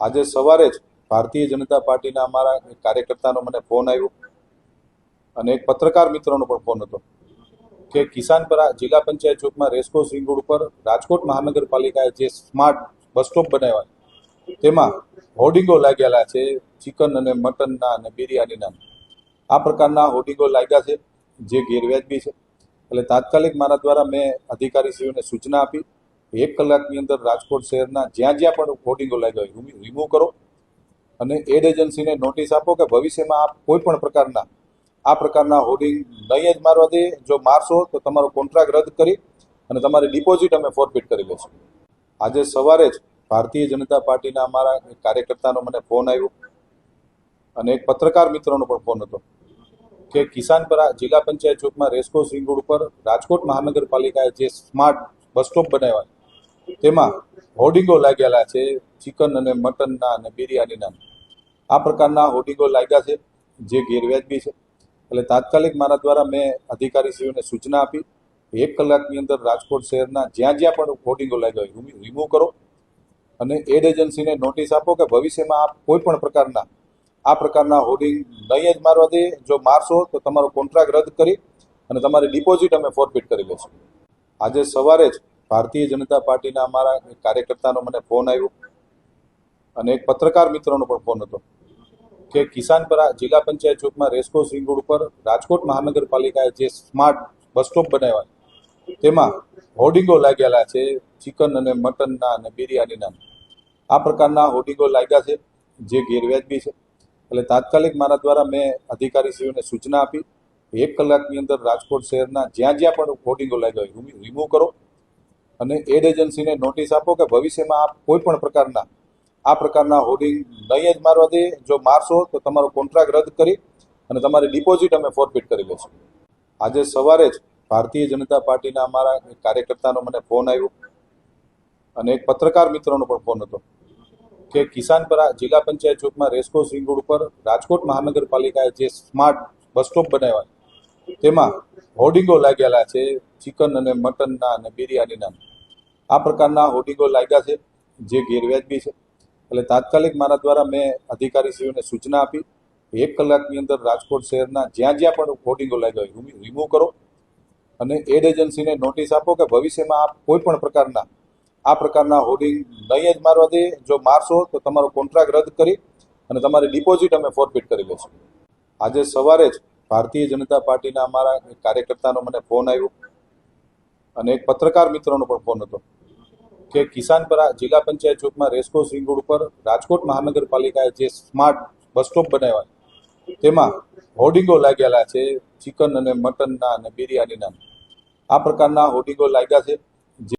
આજે સવારે જ ભારતીય જનતા પાર્ટીના અમારા કાર્યકર્તાનો મને ફોન આવ્યો. અને એક પત્રકાર મિત્રોનો પણ ફોન હતો કે કિસાનપરા જિલ્લા પંચાયત ચોકમાં રેસકોર્સ રિંગ રોડ ઉપર રાજકોટ મહાનગરપાલિકાએ જે સ્માર્ટ બસ સ્ટોપ બનાવ્યા, તેમાં હોર્ડિંગો લાગેલા છે, ચિકન અને મટનના અને બિરયાનીના. આ પ્રકારના હોર્ડિંગો લાગ્યા છે, જે ગેરવ્યાજબી છે. એટલે તાત્કાલિક મારા દ્વારા મેં અધિકારીશ્રીઓને સૂચના આપી એક કલાકની અંદર રાજકોટ શહેરના જ્યાં જ્યાં પણ હોર્ડિંગો લાગ્યા હોય રિમૂવ કરો. અને એડ એજન્સીને નોટિસ આપો કે ભવિષ્યમાં આપ કોઈ પણ પ્રકારના, આ પ્રકારના હોર્ડિંગ નહીં જ મારવા દે. જો મારશો તો તમારો કોન્ટ્રાક્ટ રદ કરી અને તમારી ડિપોઝિટ અમે ફોરફિટ કરી લઈશું આજે સવારે જ ભારતીય જનતા પાર્ટીના અમારા કાર્યકર્તાનો મને ફોન આવ્યો. અને એક પત્રકાર મિત્રોનો પણ ફોન હતો કે કિસાનપરા જિલ્લા પંચાયત ચોકમાં રેસકોર્સ રિંગ રોડ ઉપર રાજકોટ મહાનગરપાલિકાએ જે સ્માર્ટ બસ સ્ટોપ બનાવ્યા તેમાં હોર્ડિંગો લાગેલા છે, ચિકન અને મટનના અને બિરયાનીના. આ પ્રકારના હોર્ડિંગો લાગ્યા છે, જે ગેરવ્યાજબી છે. એટલે તાત્કાલિક મારા દ્વારા મેં અધિકારીશ્રીઓને સૂચના આપી, એક કલાકની અંદર રાજકોટ શહેરના જ્યાં જ્યાં પણ હોર્ડિંગો લાગ્યા હોય રિમૂવ કરો. અને એડ એજન્સીને નોટિસ આપો કે ભવિષ્યમાં આપ કોઈ પણ પ્રકારના, આ પ્રકારના હોર્ડિંગ નહીં જ મારવા દે. જો મારશો તો તમારો કોન્ટ્રાક્ટ રદ કરી અને તમારી ડિપોઝિટ અમે ફોરફિટ કરી લઈશું આજે સવારે જ ભારતીય જનતા પાર્ટીના અમારા કાર્યકર્તાનો મને ફોન આવ્યો અને એક પત્રકાર મિત્રોનો પણ ફોન હતો કે કિસાનપરા જિલ્લા પંચાયત ચોકમાં રેસકોર્સ રિંગ રોડ ઉપર રાજકોટ મહાનગરપાલિકાએ જે સ્માર્ટ બસ સ્ટોપ બનાવ્યા તેમાં હોર્ડિંગો લાગેલા છે, ચિકન અને મટનના અને બિરયાનીના. આ પ્રકારના હોર્ડિંગો લાગ્યા છે, જે ગેરવ્યાજબી છે. એટલે તાત્કાલિક મારા દ્વારા મેં અધિકારીશ્રીઓને સૂચના આપી, એક કલાકની અંદર રાજકોટ શહેરના જ્યાં જ્યાં પણ હોર્ડિંગો લાગ્યા હોય રિમૂવ કરો. અને એડ એજન્સીને નોટિસ આપો કે ભવિષ્યમાં આપ કોઈ પણ પ્રકારના, આ પ્રકારના હોર્ડિંગ નહીં જ મારવા દે. જો મારશો તો તમારો કોન્ટ્રાક્ટ રદ કરી અને તમારી ડિપોઝિટ અમે ફોરફિટ કરી લઈશું આજે સવારે જ ભારતીય જનતા પાર્ટીના અમારા કાર્યકર્તાનો મને ફોન આવ્યો અને એક પત્રકાર મિત્રોનો પણ ફોન હતો કે કિસાનપરા જિલ્લા પંચાયત ચોકમાં રેસકોર્સ રિંગ રોડ ઉપર રાજકોટ મહાનગરપાલિકાએ જે સ્માર્ટ બસ સ્ટોપ બનાવ્યા તેમાં હોર્ડિંગો લાગેલા છે, ચિકન અને મટનના અને બિરયાનીના. આ પ્રકારના હોર્ડિંગો લાગ્યા છે, જે ગેરવ્યાજબી છે. એટલે તાત્કાલિક મારા દ્વારા મેં અધિકારીશ્રીઓને સૂચના આપી, એક કલાકની અંદર રાજકોટ શહેરના જ્યાં જ્યાં પણ હોર્ડિંગો લાગ્યા હોય રિમૂવ કરો. અને એડ એજન્સીને નોટિસ આપો કે ભવિષ્યમાં આપ કોઈ પણ પ્રકારના, આ પ્રકારના હોર્ડિંગ નહીં જ મારવા દે. જો મારશો તો તમારો કોન્ટ્રાક્ટ રદ કરી અને તમારી ડિપોઝિટ અમે ફોરફિટ કરી લઈશું આજે સવારે જ ભારતીય જનતા પાર્ટીના અમારા કાર્યકર્તાનો મને ફોન આવ્યો અને એક પત્રકાર મિત્રોનો પણ ફોન હતો કે કિસાનપરા જિલ્લા પંચાયત ચોકમાં રેસકોર્સ રિંગ રોડ ઉપર રાજકોટ મહાનગરપાલિકાએ જે સ્માર્ટ બસ સ્ટોપ બનાવ્યા તેમાં હોર્ડિંગો લાગેલા છે, ચિકન અને મટનના અને બિરયાનીના. આ પ્રકારના હોર્ડિંગો લાગ્યા છે.